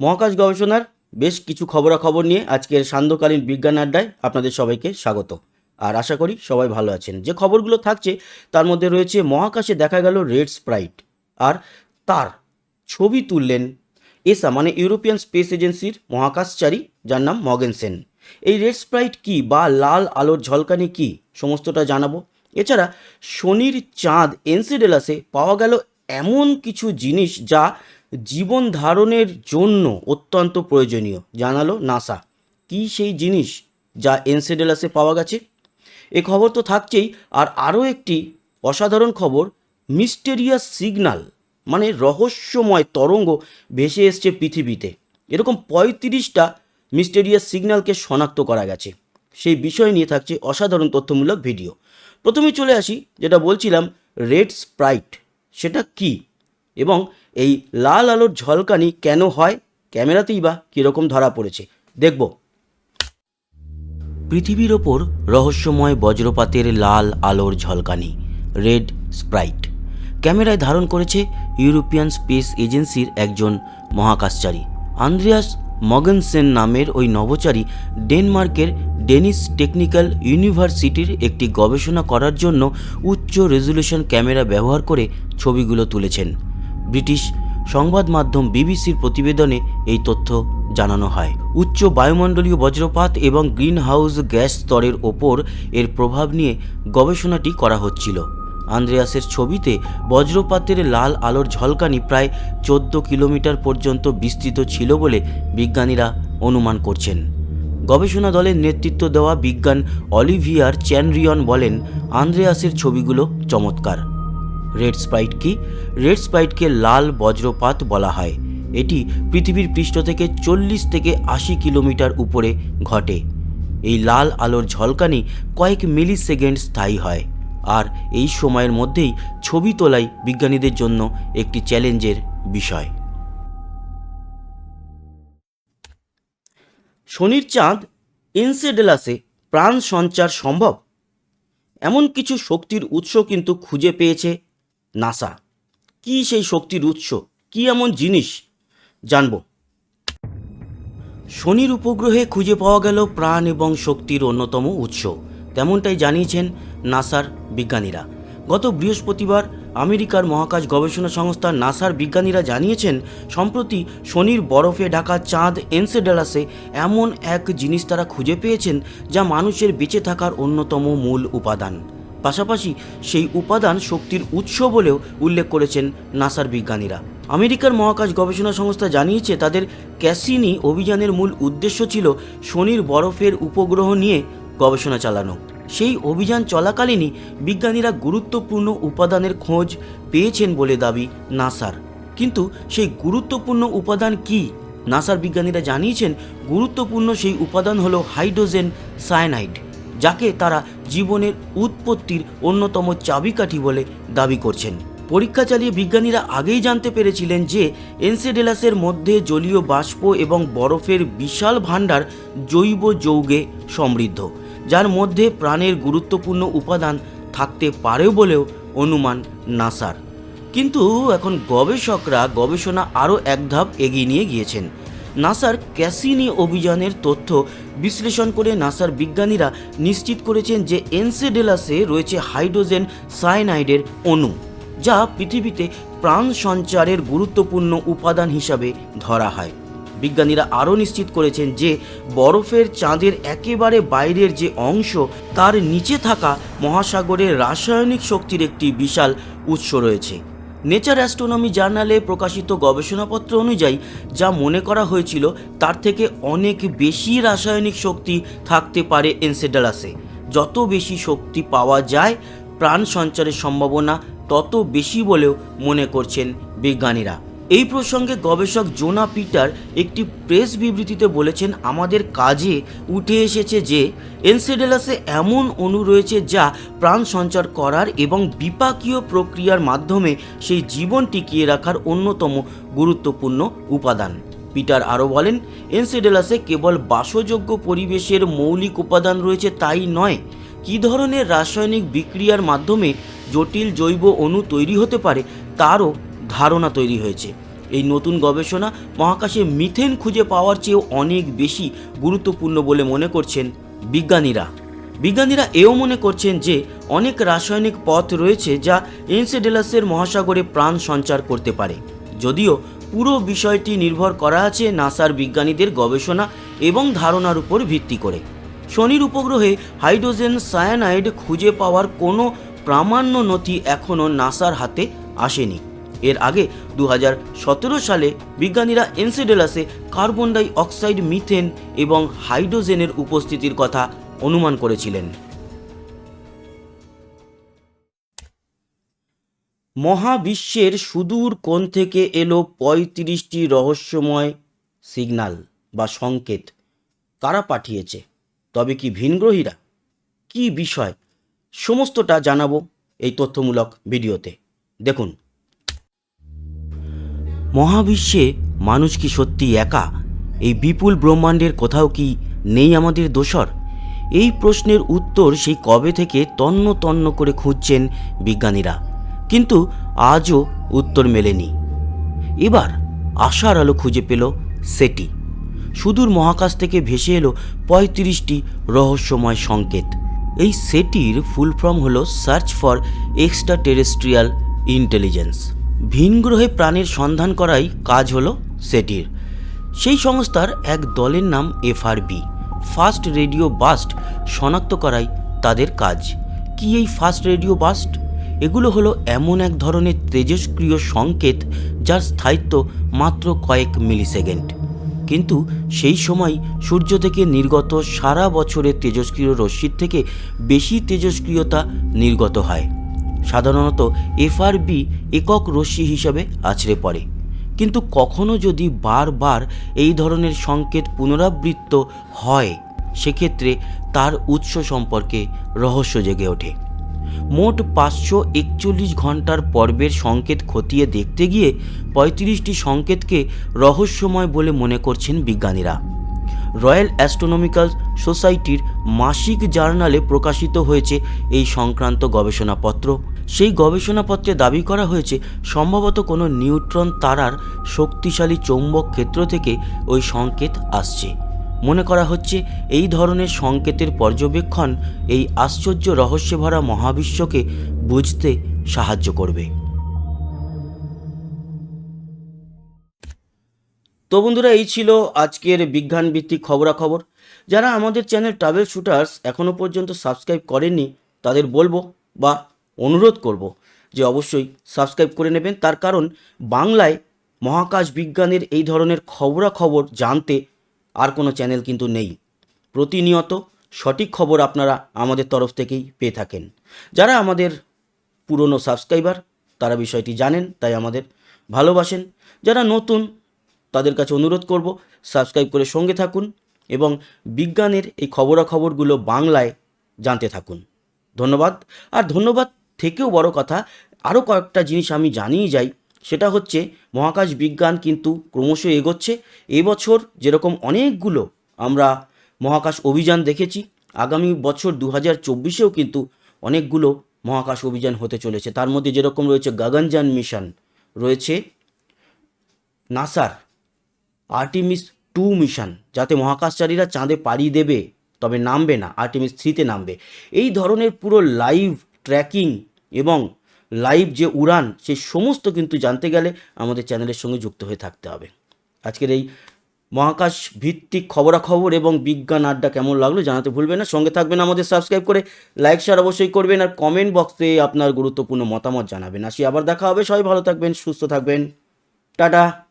মহাকাশ গবেষণার বেশ কিছু খবরাখবর নিয়ে আজকের সান্ধ্যকালীন বিজ্ঞান আড্ডায় আপনাদের সবাইকে স্বাগত। আর আশা করি সবাই ভালো আছেন। যে খবরগুলো থাকছে, তার মধ্যে রয়েছে মহাকাশে দেখা গেল রেড স্প্রাইট আর তার ছবি তুললেন এসা মানে ইউরোপিয়ান স্পেস এজেন্সির মহাকাশচারী যার নাম মগেনসেন এই রেড স্প্রাইট কি বা লাল আলোর ঝলকানি কি, সমস্তটা জানাব। এছাড়া শনির চাঁদ এনসিডেলাসে পাওয়া গেল এমন কিছু জিনিস যা জীবন ধারণের জন্য অত্যন্ত প্রয়োজনীয়। জানালো নাসা। কি সেই জিনিস যা এনসিডেলাসে পাওয়া গেছে? এ খবর তো থাকছেই। আর আরও একটি অসাধারণ খবর, মিস্টেরিয়াস সিগনাল মানে রহস্যময় তরঙ্গ ভেসে এসছে পৃথিবীতে। এরকম পঁয়ত্রিশটা মিস্টেরিয়াস সিগন্যালকে শনাক্ত করা গেছে। সেই বিষয় নিয়ে থাকছে অসাধারণ তথ্যমূলক ভিডিও। প্রথমে চলে আসি, যেটা বলছিলাম, রেড স্প্রাইট। সেটা কি? এবং এই লাল আলোর ঝলকানি কেন হয়? ক্যামেরাতেই বা কীরকম ধরা পড়েছে? দেখব। পৃথিবীর ওপর রহস্যময় বজ্রপাতের লাল আলোর ঝলকানি, রেড স্প্রাইট। ক্যামেরায় ধারণ করেছে ইউরোপিয়ান স্পেস এজেন্সির একজন মহাকাশচারী। আন্দ্রিয়াস মগনসেন নামের ওই নভোচারী ডেনমার্কের ডেনিস টেকনিক্যাল ইউনিভার্সিটির একটি গবেষণা করার জন্য উচ্চ রেজলিউশন ক্যামেরা ব্যবহার করে ছবিগুলো তুলেছেন। ব্রিটিশ সংবাদ মাধ্যম বিবিসির প্রতিবেদনে এই তথ্য জানানো হয়। উচ্চ বায়ুমণ্ডলীয় বজ্রপাত এবং গ্রিন হাউস গ্যাস স্তরের ওপর এর প্রভাব নিয়ে গবেষণাটি করা হচ্ছিল। আন্দ্রেয়াসের ছবিতে বজ্রপাতের লাল আলোর ঝলকানি প্রায় চোদ্দ কিলোমিটার পর্যন্ত বিস্তৃত ছিল বলে বিজ্ঞানীরা অনুমান করছেন। গবেষণা দলের নেতৃত্ব দেওয়া বিজ্ঞান অলিভিয়ার চ্যানরিয়ন বলেন, আন্দ্রেয়াসের ছবিগুলো চমৎকার। রেড স্প্রাইট কি রেড স্প্রাইটকে লাল বজ্রপাত বলা হয়। এটি পৃথিবীর পৃষ্ঠ থেকে চল্লিশ থেকে আশি কিলোমিটার উপরে ঘটে। এই লাল আলোর ঝলকানি কয়েক মিলি সেকেন্ড স্থায়ী হয়। আর এই সময়ের মধ্যেই ছবি তোলাই বিজ্ঞানীদের জন্য একটি চ্যালেঞ্জের বিষয়। শনির চাঁদ এনসেডেলাসে প্রাণ সঞ্চার সম্ভব? এমন কিছু শক্তির উৎস কিন্তু খুঁজে পেয়েছে নাসা। কি সেই শক্তির উৎস? কি এমন জিনিস? জানব। শনির উপগ্রহে খুঁজে পাওয়া গেল প্রাণ এবং শক্তির অন্যতম উৎস। তেমনটাই জানিয়েছেন নাসার বিজ্ঞানীরা। গত বৃহস্পতিবার আমেরিকার মহাকাশ গবেষণা সংস্থা নাসার বিজ্ঞানীরা জানিয়েছেন, সম্প্রতি শনির বরফে ঢাকা চাঁদ এনসেডালাসে এমন এক জিনিস তারা খুঁজে পেয়েছেন, যা মানুষের বেঁচে থাকার অন্যতম মূল উপাদান। পাশাপাশি সেই উপাদান শক্তির উৎস বলেও উল্লেখ করেছেন নাসার বিজ্ঞানীরা। আমেরিকার মহাকাশ গবেষণা সংস্থা জানিয়েছে, তাদের ক্যাসিনি অভিযানের মূল উদ্দেশ্য ছিল শনির বরফের উপগ্রহ নিয়ে গবেষণা চালানো। সেই অভিযান চলাকালীনই বিজ্ঞানীরা গুরুত্বপূর্ণ উপাদানের খোঁজ পেয়েছেন বলে দাবি নাসার। কিন্তু সেই গুরুত্বপূর্ণ উপাদান কি? নাসার বিজ্ঞানীরা জানিয়েছেন, গুরুত্বপূর্ণ সেই উপাদান হলো হাইড্রোজেন সায়ানাইড, যাকে তারা জীবনের উৎপত্তির অন্যতম চাবিকাঠি বলে দাবি করছেন। পরীক্ষা চালিয়ে বিজ্ঞানীরা আগেই জানতে পেরেছিলেন যে, এনসেডেলাসের মধ্যে জলীয় বাষ্প এবং বরফের বিশাল ভাণ্ডার জৈব যৌগে সমৃদ্ধ, যার মধ্যে প্রাণের গুরুত্বপূর্ণ উপাদান থাকতে পারে বলেও অনুমান নাসার। কিন্তু এখন গবেষকরা গবেষণা আরও এক ধাপ এগিয়ে নিয়ে গিয়েছেন। নাসার ক্যাসিনি অভিযানের তথ্য বিশ্লেষণ করে নাসার বিজ্ঞানীরা নিশ্চিত করেছেন যে এনসেডেলাসে রয়েছে হাইড্রোজেন সায়ানাইডের অণু, যা পৃথিবীতে প্রাণ সঞ্চারের গুরুত্বপূর্ণ উপাদান হিসাবে ধরা হয়। বিজ্ঞানীরা আরও নিশ্চিত করেছেন যে বরফের চাঁদের একেবারে বাইরের যে অংশ, তার নিচে থাকা মহাসাগরের রাসায়নিক শক্তির একটি বিশাল উৎস রয়েছে। নেচার অ্যাস্ট্রোনমি জার্নালে প্রকাশিত গবেষণাপত্র অনুযায়ী যা মনে করা হয়েছিল, তার থেকে অনেক বেশি রাসায়নিক শক্তি থাকতে পারে এনসেডালাসে। যত বেশি শক্তি পাওয়া যায়, প্রাণ সঞ্চারের সম্ভাবনা তত বেশি বলেও মনে করছেন বিজ্ঞানীরা। এই প্রসঙ্গে গবেষক জোনা পিটার একটি প্রেস বিবৃতিতে বলেছেন, আমাদের কাজে উঠে এসেছে যে, এনসেডেলাসে এমন অণু রয়েছে যা প্রাণ সঞ্চার করার এবং বিপাকীয় প্রক্রিয়ার মাধ্যমে সেই জীবন টিকিয়ে রাখার অন্যতম গুরুত্বপূর্ণ উপাদান। পিটার আরও বলেন, এনসেডেলাসে কেবল বাসযোগ্য পরিবেশের মৌলিক উপাদান রয়েছে তাই নয়। কী ধরনের রাসায়নিক বিক্রিয়ার মাধ্যমে জটিল জৈব অণু তৈরি হতে পারে, তারও ধারণা তৈরি হয়েছে। এই নতুন গবেষণা মহাকাশে মিথেন খুঁজে পাওয়ার চেয়েও অনেক বেশি গুরুত্বপূর্ণ বলে মনে করছেন বিজ্ঞানীরা। বিজ্ঞানীরা এও মনে করছেন যে, অনেক রাসায়নিক পথ রয়েছে যা এনসেডেলাসের মহাসাগরে প্রাণ সঞ্চার করতে পারে। যদিও পুরো বিষয়টি নির্ভর করা আছে নাসার বিজ্ঞানীদের গবেষণা এবং ধারণার উপর ভিত্তি করে। শনির উপগ্রহে হাইড্রোজেন সায়ানাইড খুঁজে পাওয়ার কোনো প্রামাণ্য নথি এখনও নাসার হাতে আসেনি। এর আগে দু হাজার সতেরো সালে বিজ্ঞানীরা এনসিডেলাসে কার্বন ডাই অক্সাইড মিথেন এবং হাইড্রোজেনের উপস্থিতির কথা অনুমান করেছিলেন। মহাবিশ্বের সুদূর কোণ থেকে এলো পঁয়ত্রিশটি রহস্যময় সিগন্যাল বা সংকেত। কারা পাঠিয়েছে। তবে কি ভিনগ্রহীরা? কি বিষয়? সমস্তটা জানাব এই তথ্যমূলক ভিডিওতে। দেখুন মহাবিশ্বে মানুষ কি সত্যি একা? এই বিপুল ব্রহ্মাণ্ডের কোথাও কি নেই আমাদের দোসর এই প্রশ্নের উত্তর সেই কবে থেকে তন্ন তন্ন করে খুঁজছেন বিজ্ঞানীরা। কিন্তু আজও উত্তর মেলেনি। এবার আশার আলো খুঁজে পেল সেটি। সুদূর মহাকাশ থেকে ভেসে এলো পঁয়ত্রিশটি রহস্যময় সংকেত। এই সেটির ফুল ফর্ম হলো search for extraterrestrial intelligence ভিনগ্রহে প্রাণের সন্ধান করাই কাজ হলো সেটির। সেই সংস্থার এক দলের নাম এফআরবি, ফাস্ট রেডিও বাস্ট, শনাক্ত করাই তাদের কাজ। কি এই ফাস্ট রেডিও বাস্ট? এগুলো হলো এমন এক ধরনের তেজস্ক্রিয় সংকেত যার স্থায়িত্ব মাত্র কয়েক মিলিসেকেন্ড। কিন্তু সেই সময় সূর্য থেকে নির্গত সারা বছরের তেজস্ক্রিয় রশ্মির থেকে বেশি তেজস্ক্রিয়তা নির্গত হয়। সাধারণত এফআরবি একক রশ্মি হিসাবে আছড়ে পড়ে। কিন্তু কখনো যদি বারবার এই ধরনের সংকেত পুনরাবৃত্ত হয়, সেক্ষেত্রে তার উৎস সম্পর্কে রহস্য জেগে ওঠে। মোট পাঁচশো একচল্লিশ ঘণ্টার পর্বের সংকেত খতিয়ে দেখতে গিয়ে পঁয়ত্রিশটি সংকেতকে রহস্যময় বলে মনে করছেন বিজ্ঞানীরা। রয়্যাল অ্যাস্ট্রোনমিক্যাল সোসাইটির মাসিক জার্নালে প্রকাশিত হয়েছে এই সংক্রান্ত গবেষণাপত্র। সেই গবেষণাপত্রে দাবি করা হয়েছে, সম্ভবত কোনো নিউট্রন তারার শক্তিশালী চৌম্বক ক্ষেত্র থেকে ওই সংকেত আসছে। মনে করা হচ্ছে, এই ধরনের সংকেতের পর্যবেক্ষণ এই আশ্চর্য রহস্যে ভরা মহাবিশ্বকে বুঝতে সাহায্য করবে। তো বন্ধুরা, এই ছিল আজকের বিজ্ঞান ভিত্তিক খবরাখবর। যারা আমাদের চ্যানেল ট্রাভেল শুটার্স এখনও পর্যন্ত সাবস্ক্রাইব করেননি, তাদের বলব বা অনুরোধ করব যে অবশ্যই সাবস্ক্রাইব করে নেবেন। তার কারণ বাংলায় মহাকাশ বিজ্ঞানের এই ধরনের খবরাখবর জানতে আর কোনো চ্যানেল কিন্তু নেই। প্রতিনিয়ত সঠিক খবর আপনারা আমাদের তরফ থেকেই পেয়ে থাকেন। যারা আমাদের পুরনো সাবস্ক্রাইবার, তারা বিষয়টি জানেন, তাই আমাদের ভালোবাসেন। যারা নতুন তাদের কাছে অনুরোধ করব সাবস্ক্রাইব করে সঙ্গে থাকুন এবং বিজ্ঞানের এই খবরাখবরগুলো বাংলায় জানতে থাকুন। ধন্যবাদ। আর ধন্যবাদ থেকেও বড় কথা, আরও কয়েকটা জিনিস আমি জানিয়ে যাই। সেটা হচ্ছে, মহাকাশ বিজ্ঞান কিন্তু ক্রমশ এগোচ্ছে। এবছর যেরকম অনেকগুলো আমরা মহাকাশ অভিযান দেখেছি, আগামী বছর দু হাজার চব্বিশেও কিন্তু অনেকগুলো মহাকাশ অভিযান হতে চলেছে। তার মধ্যে যেরকম রয়েছে গগনযান মিশন, রয়েছে নাসার আর্টিমিস টু মিশন, যাতে মহাকাশচারীরা চাঁদে পাড়ি দেবে, তবে নামবে না, আর্টিমিস থ্রিতে নামবে। এই ধরনের পুরো লাইভ ট্র্যাকিং এবং লাইভ যে উড়ান সেই সমস্ত কিন্তু জানতে গেলে আমাদের চ্যানেলের সঙ্গে যুক্ত হয়ে থাকতে হবে। আজকের এই মহাকাশ ভিত্তিক খবরাখবর এবং বিজ্ঞান আড্ডা কেমন লাগল জানাতে ভুলবেন না। সঙ্গে থাকবেন আমাদের সাবস্ক্রাইব করে, লাইক শেয়ার অবশ্যই করবেন আর কমেন্ট বক্সে আপনার গুরুত্বপূর্ণ মতামত জানাবেন। আসি আবার দেখা হবে, সবাই ভালো থাকবেন, সুস্থ থাকবেন। টাটা।